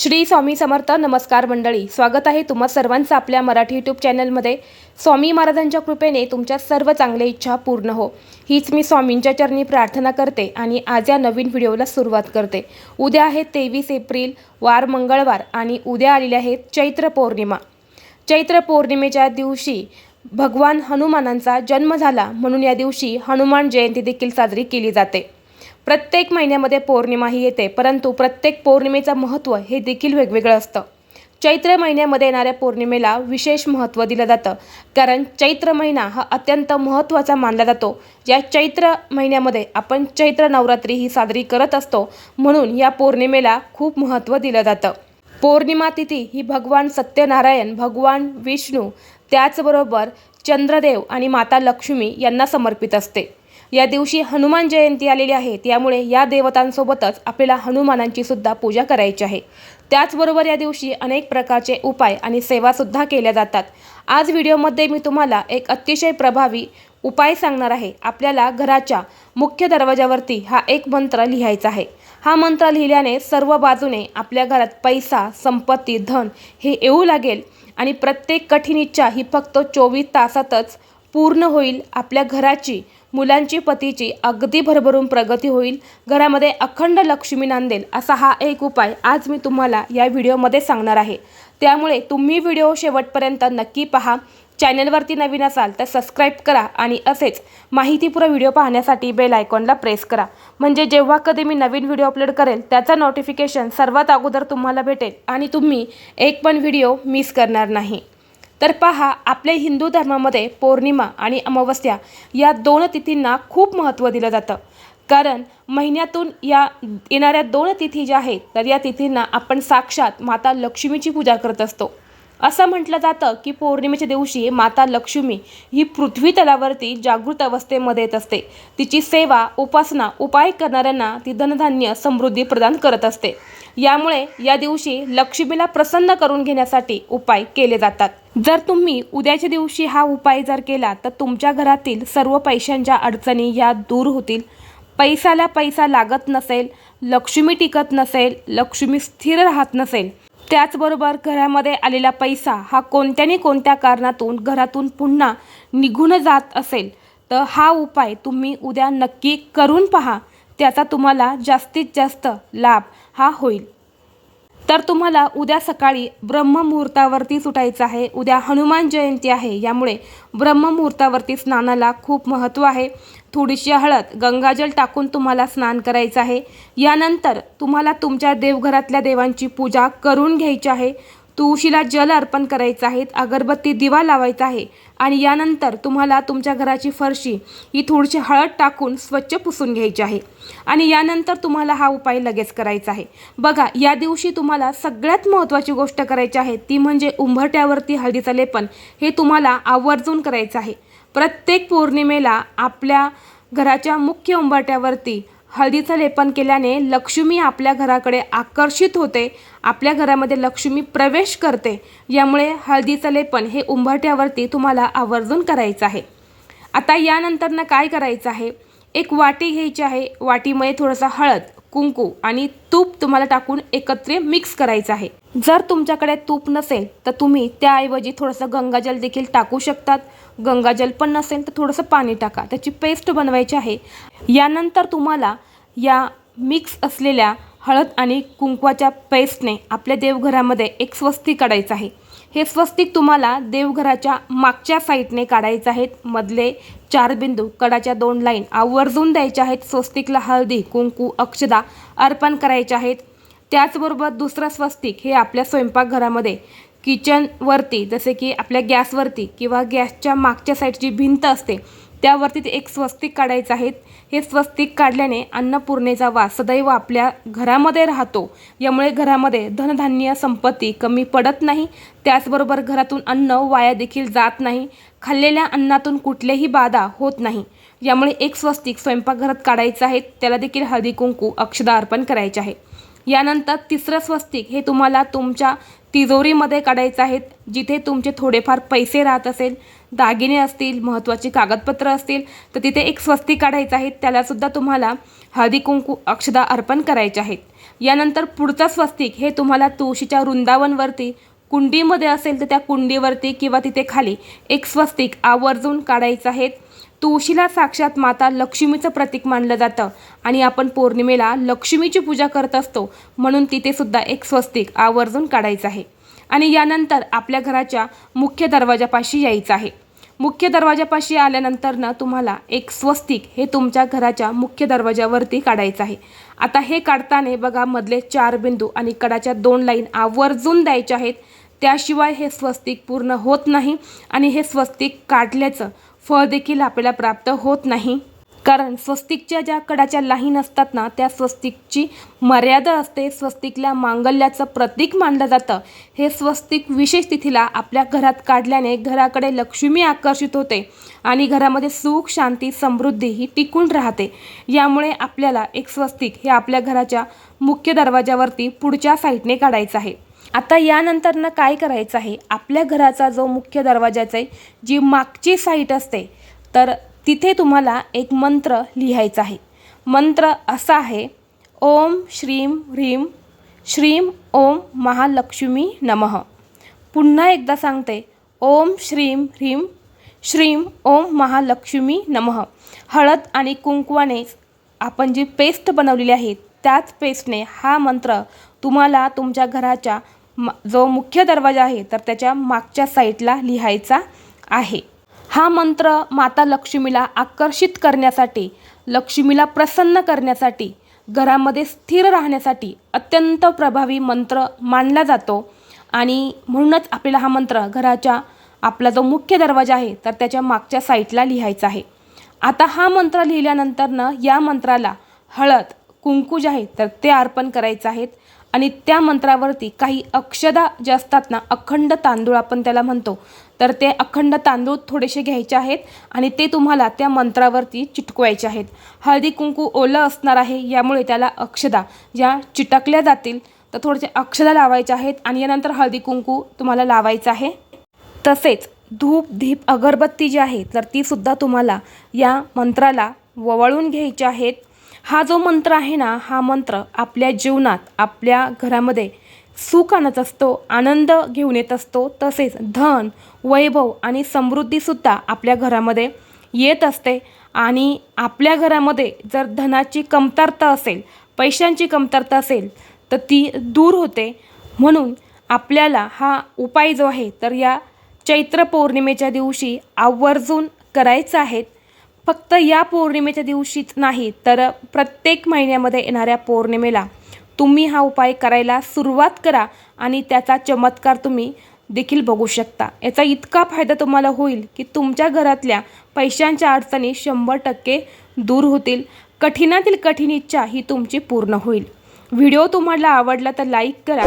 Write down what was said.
श्री स्वामी समर्थ नमस्कार मंडळी स्वागत आहे तुम्हा सर्वांचं आपल्या मराठी यूट्यूब चॅनलमध्ये. स्वामी महाराजांच्या कृपेने तुमच्या सर्व चांगल्या इच्छा पूर्ण हो. हीच मी स्वामींच्या चरणी प्रार्थना करते आणि आज या नवीन व्हिडिओला सुरुवात करते. उद्या आहे तेवीस एप्रिल वार मंगळवार आणि उद्या आलेले आहेत चैत्र पौर्णिमा. चैत्र पौर्णिमेच्या दिवशी भगवान हनुमानांचा जन्म झाला म्हणून या दिवशी हनुमान जयंती देखील साजरी केली जाते. प्रत्येक महिन्यामध्ये पौर्णिमा ही येते परंतु प्रत्येक पौर्णिमेचं महत्त्व हे देखील वेगवेगळं असतं. चैत्र महिन्यामध्ये येणाऱ्या पौर्णिमेला विशेष महत्त्व दिलं जातं कारण चैत्र महिना हा अत्यंत महत्त्वाचा मानला जातो. या चैत्र महिन्यामध्ये आपण चैत्र नवरात्री ही साजरी करत असतो म्हणून या पौर्णिमेला खूप महत्त्व दिलं जातं. पौर्णिमा तिथी ही भगवान सत्यनारायण भगवान विष्णू त्याचबरोबर चंद्रदेव आणि माता लक्ष्मी यांना समर्पित असते. या दिवशी हनुमान जयंती आलेली आहे. त्यामुळे या देवतांसोबतच आपल्याला हनुमानांची सुद्धा पूजा करायची आहे. त्याचबरोबर या दिवशी अनेक प्रकारचे उपाय आणि सेवासुद्धा केल्या जातात. आज व्हिडिओमध्ये मी तुम्हाला एक अतिशय प्रभावी उपाय सांगणार आहे. आपल्याला घराच्या मुख्य दरवाजावरती हा एक मंत्र लिहायचा आहे. हा मंत्र लिहिल्याने सर्व बाजूने आपल्या घरात पैसा संपत्ती धन हे येऊ लागेल आणि प्रत्येक कठीण इच्छा ही फक्त चोवीस तासातच पूर्ण होईल. आपल्या घराची मुलांची पतीची अगदी भरभरून प्रगती होईल. घरामध्ये अखंड लक्ष्मी नांदेल असा हा एक उपाय आज मी तुम्हाला या व्हिडिओमध्ये सांगणार आहे. त्यामुळे तुम्ही व्हिडिओ शेवटपर्यंत नक्की पहा. चॅनलवरती नवीन असाल तर सबस्क्राईब करा आणि असेच माहितीपूर्ण व्हिडिओ पाहण्यासाठी बेल आयकॉनला प्रेस करा. म्हणजे जेव्हा कधी मी नवीन व्हिडिओ अपलोड करेल त्याचं नोटिफिकेशन सर्वात अगोदर तुम्हाला भेटेल आणि तुम्ही एक पण व्हिडिओ मिस करणार नाही. तर पहा आपल्या हिंदू धर्मामध्ये पौर्णिमा आणि अमावस्या या दोन तिथींना खूप महत्त्व दिलं जातं. कारण महिन्यातून या येणाऱ्या दोन तिथी ज्या आहेत तर या तिथींना आपण साक्षात माता लक्ष्मीची पूजा करत असतो. असं म्हटलं जातं की पौर्णिमेच्या दिवशी माता लक्ष्मी ही पृथ्वी तलावरती जागृत अवस्थेमध्ये येत असते. तिची सेवा उपासना उपाय करणाऱ्यांना ती धनधान्य समृद्धी प्रदान करत असते. यामुळे या दिवशी लक्ष्मीला प्रसन्न करून घेण्यासाठी उपाय केले जातात. जर तुम्ही उद्याच्या दिवशी हा उपाय जर केला तर तुमच्या घरातील सर्व पैशांच्या अडचणी या दूर होतील. पैशाला पैसा लागत नसेल लक्ष्मी टिकत नसेल लक्ष्मी स्थिर राहत नसेल त्याचबरोबर घरामध्ये आलेला पैसा हा कोणत्यानी कोणत्या कारणातून घरातून पुन्हा निघून जात असेल तर हा उपाय तुम्ही उद्या नक्की करून पहा. त्याचा तुम्हाला जास्तीत जास्त लाभ हा होईल. तर तुम्हाला उद्या सकाळी ब्रह्ममुहूर्तावरती सुटायचं आहे. उद्या हनुमान जयंती आहे. यामुळे ब्रह्ममुहूर्तावरती स्नानाला खूप महत्त्व आहे. थोडीशी हळद गंगाजल टाकून तुम्हाला स्नान करायचं आहे. यानंतर तुम्हाला तुमच्या देवघरातल्या देवांची पूजा करून घ्यायची आहे. तुळशीला जल अर्पण करायचं आहे अगरबत्ती दिवा लावायचा आहे आणि यानंतर तुम्हाला तुमच्या घराची फरशी ही थोडीशी हळद टाकून स्वच्छ पुसून घ्यायची आहे. आणि यानंतर तुम्हाला हा उपाय लगेच करायचा आहे. बघा या दिवशी तुम्हाला सगळ्यात महत्त्वाची गोष्ट करायची आहे ती म्हणजे उंबरट्यावरती हळदीचं लेपन. हे तुम्हाला आवर्जून करायचं आहे. प्रत्येक पौर्णिमेला आपल्या घराच्या मुख्य उंबरट्यावरती हळदीचं लेपन केल्याने लक्ष्मी आपल्या घराकडे आकर्षित होते. आपल्या घरामध्ये लक्ष्मी प्रवेश करते. यामुळे हळदीचं लेपन हे उंबरट्यावरती तुम्हाला आवर्जून करायचं आहे. आता यानंतरनं काय करायचं आहे? एक वाटी घ्यायची आहे. वाटीमध्ये थोडंसं हळद कुंकू आणि तूप तुम्हाला टाकून एकत्र मिक्स करायचं आहे. जर तुमच्याकडे तूप नसेल तर तुम्ही त्याऐवजी थोडंसं गंगाजल देखील टाकू शकतात. गंगाजल पण नसेल तर थोडंसं पाणी टाका. त्याची पेस्ट बनवायची आहे. यानंतर तुम्हाला या मिक्स असलेल्या हळद आणि कुंकवाच्या पेस्टने आपल्या देवघरामध्ये एक स्वस्तिक काढायचं आहे. हे स्वस्तिक तुम्हाला देवघराच्या मागच्या साईडने काढायचं आहेत. मधले चार बिंदू कडाच्या दोन लाईन आवर्जून द्यायच्या आहेत. स्वस्तिकला हळदी कुंकू अक्षदा अर्पण करायचे आहेत. त्याचबरोबर दुसरं स्वस्तिक हे आपल्या स्वयंपाकघरामध्ये किचनवरती जसे की आपल्या गॅसवरती किंवा गॅसच्या मागच्या साईडची भिंत असते त्यावरती ते एक स्वस्तिक काढायचं आहेत हे स्वस्तिक काढल्याने अन्नपूर्णेचा वास सदैव आपल्या घरामध्ये राहतो. यामुळे घरामध्ये धनधान्य संपत्ती कमी पडत नाही. त्याचबरोबर घरातून अन्न वाया देखील जात नाही. खाल्लेल्या अन्नातून कुठलेही बाधा होत नाही. यामुळे एक स्वस्तिक स्वयंपाकघरात काढायचं आहे. त्याला देखील हळदी कुंकू अक्षदा अर्पण करायचे आहे. यानंतर तिसरं स्वस्तिक हे तुम्हाला तुमच्या तिजोरीमध्ये काढायचं आहेत जिथे तुमचे थोडेफार पैसे राहत असेल दागिने असतील महत्त्वाची कागदपत्र असतील तर तिथे एक स्वस्तिक काढायचं आहे. त्यालासुद्धा तुम्हाला हळदी कुंकू अक्षदा अर्पण करायचे आहेत. यानंतर पुढचा स्वस्तिक हे तुम्हाला तुळशीच्या वृंदावनवरती कुंडीमध्ये असेल तर त्या कुंडीवरती किंवा तिथे खाली एक स्वस्तिक आवर्जून काढायचं आहे. तुळशीला साक्षात माता लक्ष्मीचं प्रतीक मानलं जातं आणि आपण पौर्णिमेला लक्ष्मीची पूजा करत असतो म्हणून तिथे सुद्धा एक स्वस्तिक आवर्जून काढायचं आहे. आणि यानंतर आपल्या घराच्या मुख्य दरवाजापाशी यायचं आहे. मुख्य दरवाजापाशी आल्यानंतर ना तुम्हाला एक स्वस्तिक हे तुमच्या घराच्या मुख्य दरवाजावरती काढायचं आहे. आता हे काढताना बघा मधले चार बिंदू आणि कडाच्या दोन लाईन आवर्जून द्यायच्या आहेत. त्याशिवाय हे स्वस्तिक पूर्ण होत नाही आणि हे स्वस्तिक काढल्याचं फळ देखील आपल्याला प्राप्त होत नाही. कारण स्वस्तिकच्या ज्या कडाच्या लाहीन असतात ना त्या स्वस्तिकची मर्यादा असते. स्वस्तिकला मांगल्याचं प्रतीक मानलं जातं. हे स्वस्तिक विशेष तिथीला आपल्या घरात काढल्याने घराकडे लक्ष्मी आकर्षित होते आणि घरामध्ये सुख शांती समृद्धी ही टिकून राहते. यामुळे आपल्याला एक स्वस्तिक हे आपल्या घराच्या मुख्य दरवाजावरती पुढच्या साईडने काढायचं आहे. आता यानंतरनं काय करायचं आहे? आपल्या घराचा जो मुख्य दरवाजाचा आहे जी मागची साईट असते तर तिथे तुम्हाला एक मंत्र लिहायचा आहे. मंत्र असा आहे ओम श्रीम ह्रीम श्रीम ओम महालक्ष्मी नमः. पुन्हा एकदा सांगते ओम श्रीम ह्रीम श्रीम ओम महालक्ष्मी नमः. हळद आणि कुंकवाने आपण जी पेस्ट बनवलेली आहे त्याच पेस्टने हा मंत्र तुम्हाला तुमच्या घराच्या म जो मुख्य दरवाजा आहे तर त्याच्या मागच्या साईडला लिहायचा आहे. हा मंत्र माता लक्ष्मीला आकर्षित करण्यासाठी लक्ष्मीला प्रसन्न करण्यासाठी घरामध्ये स्थिर राहण्यासाठी अत्यंत प्रभावी मंत्र मानला जातो. आणि म्हणूनच आपल्याला हा मंत्र घराच्या आपला जो मुख्य दरवाजा आहे तर त्याच्या मागच्या साईडला लिहायचा आहे. आता हा मंत्र लिहिल्यानंतरनं या मंत्राला हळद कुंकू जे आहे तर ते अर्पण करायचं आहेत आणि त्या मंत्रावरती काही अक्षदा जे असतात ना अखंड तांदूळ आपण त्याला म्हणतो. तर ते अखंड तांदूळ थोडेसे घ्यायचे आहेत आणि ते तुम्हाला त्या मंत्रावरती चिटकवायचे आहेत. हळदी कुंकू ओलं असणार आहे यामुळे त्याला अक्षदा ज्या चिटकल्या जातील तर थोडेसे अक्षदा लावायच्या आहेत आणि यानंतर हळदी कुंकू तुम्हाला लावायचं आहे. तसेच धूप धीप अगरबत्ती जी आहे तर तीसुद्धा तुम्हाला या मंत्राला ववळून घ्यायची आहेत. हा जो मंत्र आहे ना हा मंत्र आपल्या जीवनात आपल्या घरामध्ये सुख आणत असतो आनंद घेऊन येत असतो तसेच धन वैभव आणि समृद्धीसुद्धा आपल्या घरामध्ये येत असते. आणि आपल्या घरामध्ये जर धनाची कमतरता असेल पैशांची कमतरता असेल तर ती दूर होते. म्हणून आपल्याला हा उपाय जो आहे तर या चैत्र पौर्णिमेच्या दिवशी आवर्जून करायचं आहे. फक्त या पौर्णिमेच्या दिवशीच नाही तर प्रत्येक महिन्यामध्ये येणाऱ्या पौर्णिमेला तुम्ही हा उपाय करायला सुरुवात करा आणि त्याचा चमत्कार तुम्ही देखील बघू शकता. याचा इतका फायदा तुम्हाला होईल की तुमच्या घरातल्या पैशांच्या अडचणी शंभर टक्के दूर होतील. कठीणातील कठीण इच्छा ही तुमची पूर्ण होईल. व्हिडिओ तुम्हाला आवडला तर लाईक करा